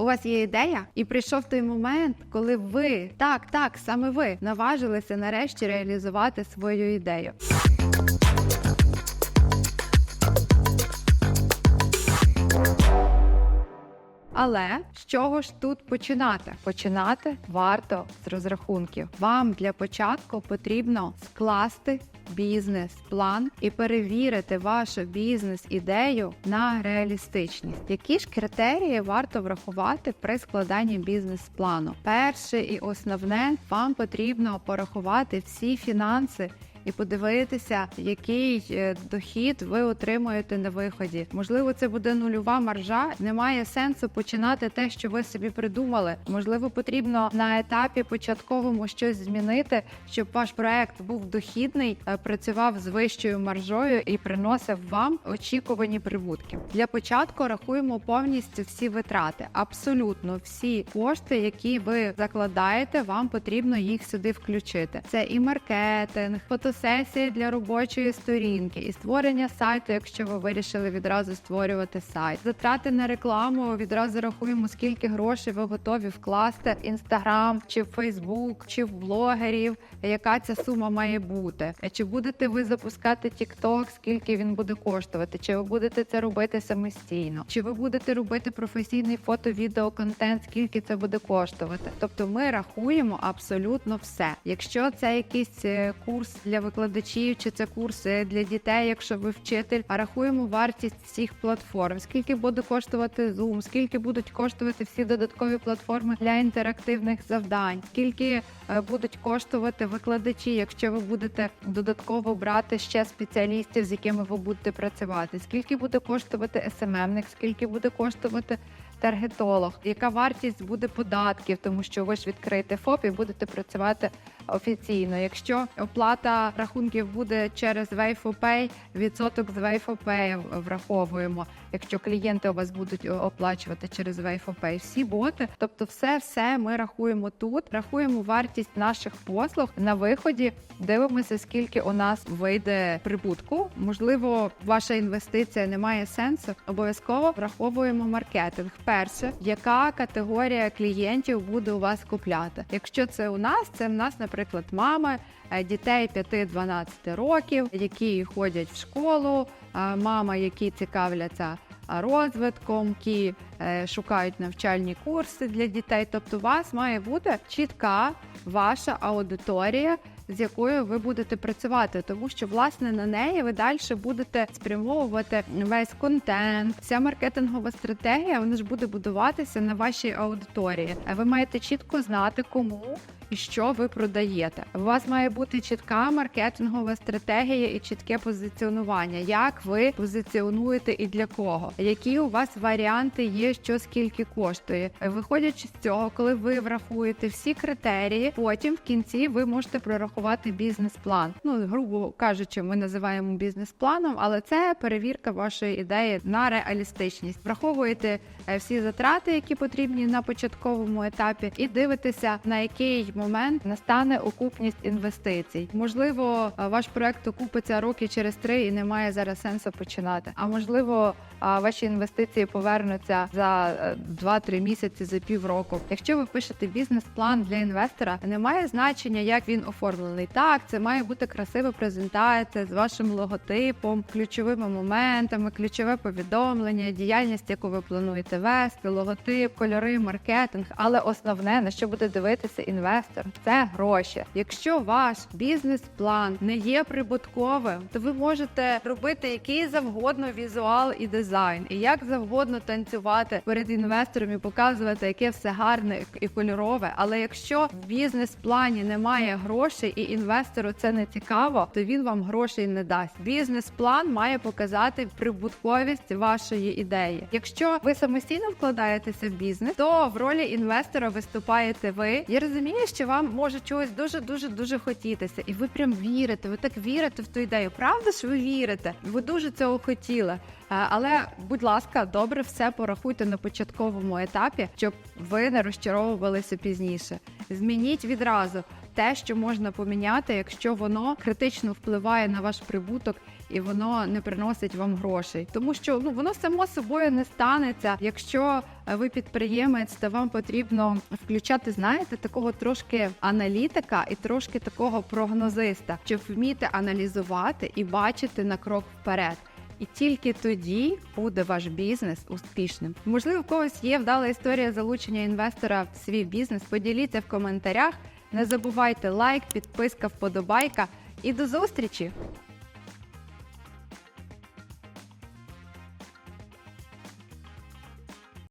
У вас є ідея, і прийшов той момент, коли ви так, так, саме ви наважилися нарешті реалізувати свою ідею. Але з чого ж тут починати? Починати варто з розрахунків. Вам для початку потрібно скласти бізнес-план і перевірити вашу бізнес-ідею на реалістичність. Які ж критерії варто врахувати при складанні бізнес-плану? Перше і основне, вам потрібно порахувати всі фінанси і подивитися, який е, дохід ви отримуєте на виході. Можливо, це буде нульова маржа. Немає сенсу починати те, що ви собі придумали. Можливо, потрібно на етапі початковому щось змінити, щоб ваш проект був дохідний, е, працював з вищою маржою і приносив вам очікувані прибутки. Для початку рахуємо повністю всі витрати. Абсолютно всі кошти, які ви закладаєте, вам потрібно їх сюди включити. Це і маркетинг, фотосесії для робочої сторінки, і створення сайту, якщо ви вирішили відразу створювати сайт. Затрати на рекламу відразу рахуємо, скільки грошей ви готові вкласти в інстаграм чи в Фейсбук, чи в блогерів. Яка ця сума має бути? Чи будете ви запускати TikTok, скільки він буде коштувати? Чи ви будете це робити самостійно? Чи ви будете робити професійний фото-відео-контент, скільки це буде коштувати? Тобто ми рахуємо абсолютно все. Якщо це якийсь е, курс для викладачів, чи це курс е, для дітей, якщо ви вчитель, а рахуємо вартість всіх платформ, скільки буде коштувати Zoom, скільки будуть коштувати всі додаткові платформи для інтерактивних завдань, скільки е, будуть коштувати викладачі, якщо ви будете додатково брати ще спеціалістів, з якими ви будете працювати, скільки буде коштувати СММник, скільки буде коштувати таргетолог, яка вартість буде податків, тому що ви ж відкриєте ФОП і будете працювати офіційно. Якщо оплата рахунків буде через WayFoPay, відсоток з WayFoPay враховуємо. Якщо клієнти у вас будуть оплачувати через WayFoPay, всі боти, тобто все, все ми рахуємо тут. Рахуємо вартість наших послуг на виході. Дивимося, скільки у нас вийде прибутку. Можливо, ваша інвестиція не має сенсу. Обов'язково враховуємо маркетинг. Перше, яка категорія клієнтів буде у вас купляти? Якщо це у нас, це в нас, наприклад, мами е, дітей 5-12 років, які ходять в школу, е, мама, які цікавляться розвитком, які е, шукають навчальні курси для дітей. Тобто, у вас має бути чітка ваша аудиторія. З якою ви будете працювати, тому що власне на неї ви далі будете спрямовувати весь контент, вся маркетингова стратегія вона ж буде будуватися на вашій аудиторії. А ви маєте чітко знати, кому і що ви продаєте. У вас має бути чітка маркетингова стратегія і чітке позиціонування. Як ви позиціонуєте і для кого? Які у вас варіанти є, що скільки коштує? Виходячи з цього, коли ви врахуєте всі критерії, потім в кінці ви можете прорахувати бізнес-план. Ну грубо кажучи, ми називаємо бізнес-планом, але це перевірка вашої ідеї на реалістичність. Враховуєте е, всі затрати, які потрібні на початковому етапі, і дивитеся на який момент настане окупність інвестицій. Можливо, е, ваш проект окупиться роки через три і немає зараз сенсу починати. А можливо, е, ваші інвестиції повернуться за е, 2-3 місяці за півроку. Якщо ви пишете бізнес-план для інвестора, немає значення, як він оформлений. Так, це має бути красива презентація з вашим логотипом, ключовими моментами, ключове повідомлення, діяльність, яку ви плануєте вести, логотип, кольори, маркетинг. Але основне на що буде дивитися інвестор, це гроші. Якщо ваш бізнес-план не є прибутковим, то ви можете робити який завгодно візуал і дизайн, і як завгодно танцювати перед інвестором і показувати, яке все гарне і кольорове. Але якщо в бізнес-плані немає грошей і інвестору це не цікаво, то він вам грошей не дасть. Бізнес-план має показати прибутковість вашої ідеї. Якщо ви самостійно вкладаєтеся в бізнес, то в ролі інвестора виступаєте ви. Я розумію, що вам може чогось дуже дуже дуже хотітися, і ви прям вірите. Ви так вірите в ту ідею. Правда ж ви вірите? Ви дуже цього хотіли. Е, Але, будь ласка, добре все порахуйте на початковому етапі, щоб ви не розчаровувалися пізніше. Змініть відразу те, що можна поміняти, якщо воно критично впливає на ваш прибуток і воно не приносить вам грошей, тому що ну воно само собою не станеться, якщо е, ви підприємець, то вам потрібно включати, знаєте, такого трошки аналітика і трошки такого прогнозиста, щоб вміти аналізувати і бачити на крок вперед. І тільки тоді буде ваш бізнес успішним. Можливо, в когось є вдала історія залучення інвестора в свій бізнес. Поділіться в коментарях. Не забувайте лайк, підписка, вподобайка і до зустрічі!